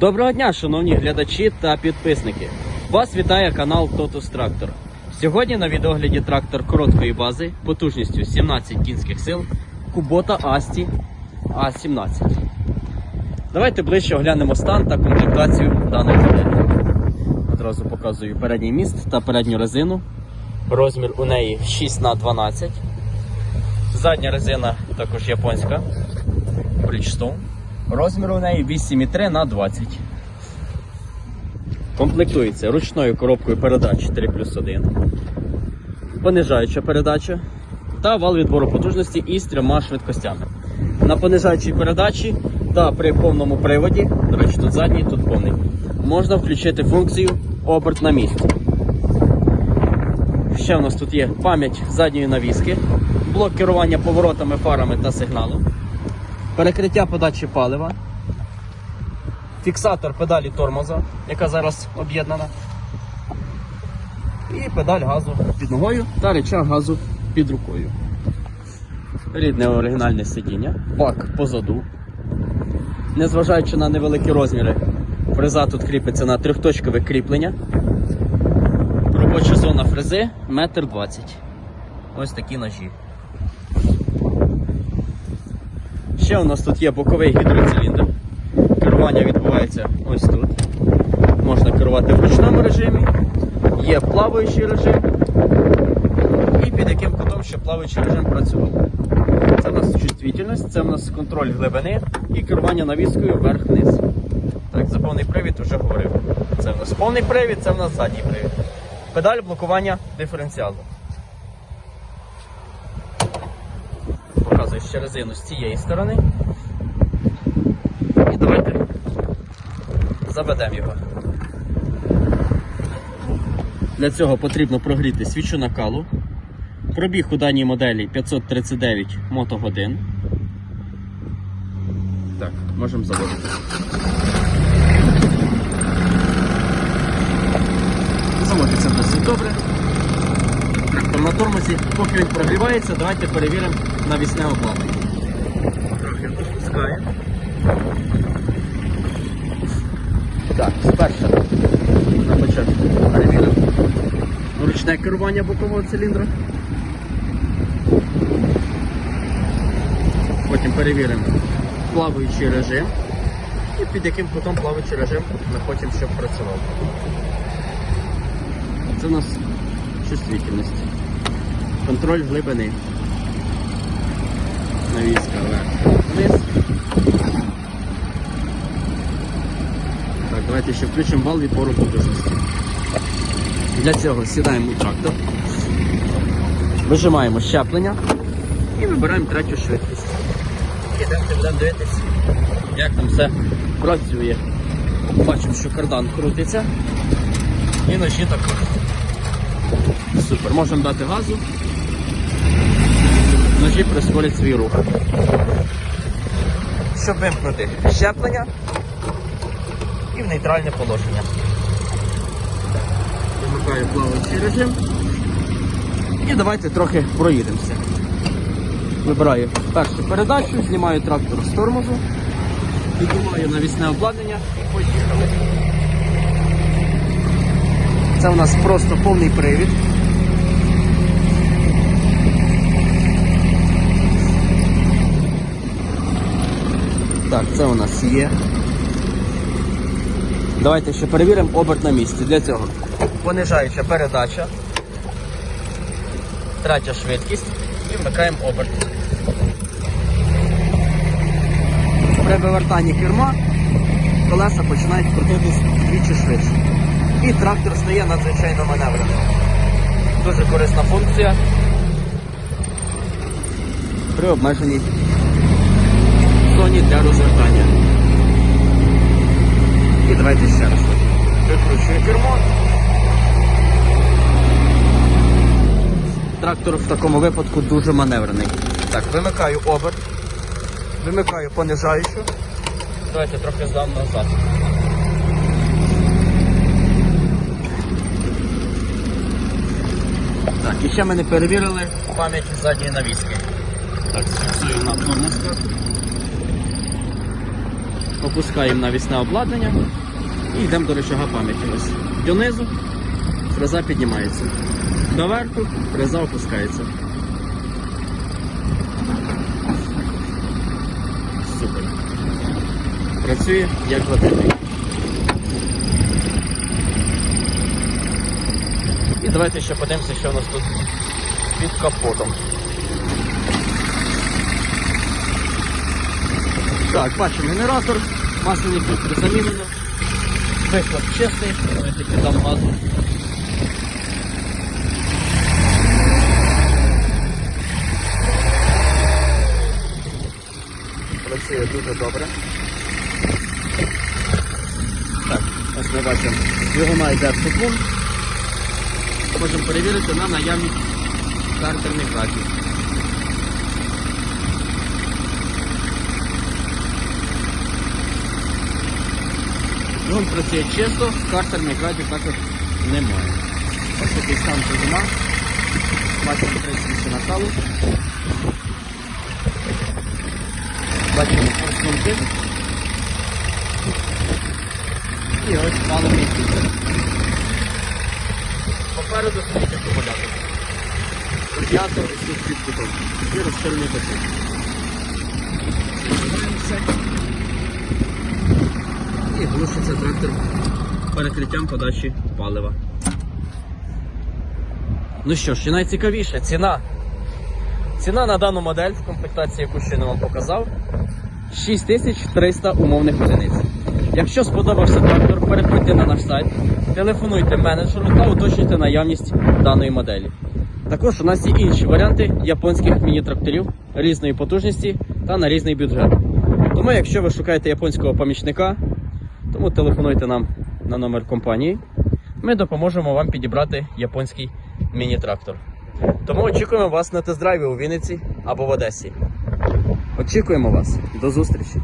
Доброго дня, шановні глядачі та підписники. Вас вітає канал Totus Tractor. Сьогодні на відогляді трактор короткої бази потужністю 17 кінських сил Kubota Asti A17. Давайте ближче оглянемо стан та комплектацію даної моделі. Одразу показую передній міст та передню резину. Розмір у неї 6х12. Задня резина також японська. Bridgestone. Розмір у неї 8,3 на 20. Комплектується ручною коробкою передач 3 плюс 1, понижаюча передача та вал відбору потужності із трьома швидкостями. На понижаючій передачі та при повному приводі, до речі, тут задній, тут повний, можна включити функцію оберт на місці. Ще у нас тут є пам'ять задньої навіски, блок керування поворотами, фарами та сигналом перекриття подачі палива, фіксатор педалі тормоза, яка зараз об'єднана, і педаль газу під ногою та речах газу під рукою. Рідне оригінальне сидіння, бак позаду. Незважаючи на невеликі розміри, фреза тут кріпиться на трьохточкове кріплення. Робоча зона фрези 1,20 м. Ось такі ножі. Ще у нас тут є боковий гідроциліндр. Керування відбувається ось тут. Можна керувати в ручному режимі, є плаваючий режим і під яким кутом ще плаваючий режим працював. Це у нас чувствительність, це у нас контроль глибини і керування навіскою вверх-вниз. Так, за повний привід вже говорив. Це в нас повний привід, це в нас задній привід. Педаль блокування диференціалу. Ще резину з цієї сторони. І давайте заведемо його. Для цього потрібно прогріти свічу накалу. Пробіг у даній моделі 539 мотогодин. Так, можемо заводити. Заводиться досить добре. Трактор на тормозі, поки він прогрівається, давайте перевіримо навісне обладнання. Трохи допускає. Так, спершу на початку перевіримо ручне керування бокового циліндра. Потім перевіримо плаваючий режим і під яким кутом плаваючий режим ми хочемо, щоб працював. Це у нас чувствительність. Контроль глибини. Навіска вверх. Вниз. Так, давайте ще включимо вал відбору потужності. Для цього сідаємо у трактор, вижимаємо щеплення і вибираємо третю швидкість. Ідемо будемо дивитися, як там все працює. Бачимо, що кардан крутиться і ножі також. Супер, можемо дати газу. Ножі прискорять свій рух. Щоб вимкнути щеплення і в нейтральне положення. Вимикаю плаваючий режим. І давайте трохи проїдемося. Вибираю першу передачу, знімаю трактор з тормозу, піднімаю навісне обладнання і поїхали. Це у нас просто повний привід. Так, це у нас є. Давайте ще перевіримо оберт на місці. Для цього понижаюча передача, третя швидкість і вмикаємо оберт. При вивертанні керма колеса починають крутитись вдвічі швидше. І трактор стає надзвичайно маневреним. Дуже корисна функція при обмеженій зоні для розвертання. І давайте ще раз. Викручую кермо. Трактор в такому випадку дуже маневрений. Так, вимикаю оберт, вимикаю понижаючу. Давайте трохи здам назад. Так, і ще ми не перевірили пам'ять задньої навіски. Так, фіксую на тормозках. Опускаємо навісне обладнання і йдемо до рычага пам'яті. Ось. Донизу фреза піднімається. Доверху фреза опускається. Супер. Працює як годинник. І давайте ще подивимося, що у нас тут під капотом. Так, бачимо генератор, масляний фільтр замінено. Вихлоп чистий, давайте піддам газу. Працює дуже добре. Так, ось ми бачимо, двигуна йде двигун. Можемо перевірити на наявність картерних графів. Двигун працює чисто, картерних графів також немає. Ось такий стан двигуна. Бачимо 38 накалу. Бачимо форс-конти. І ось паливний фільтр. Попереду стоїть акумулятор. Радіатор ось тут під кутом. І розширений бачок. Закриваємося. І глушиться трактор перекриттям подачі палива. Ну що ж, і найцікавіше, ціна. Ціна на дану модель в комплектації, яку щойно вам показав, 6300 умовних одиниць. Якщо сподобався трактор, переходьте на наш сайт, телефонуйте менеджеру та уточнюйте наявність даної моделі. Також у нас є інші варіанти японських міні-тракторів різної потужності та на різний бюджет. Тому, якщо ви шукаєте японського помічника, тому телефонуйте нам на номер компанії. Ми допоможемо вам підібрати японський міні-трактор. Тому очікуємо вас на тест-драйві у Вінниці або в Одесі. Очікуємо вас. До зустрічі!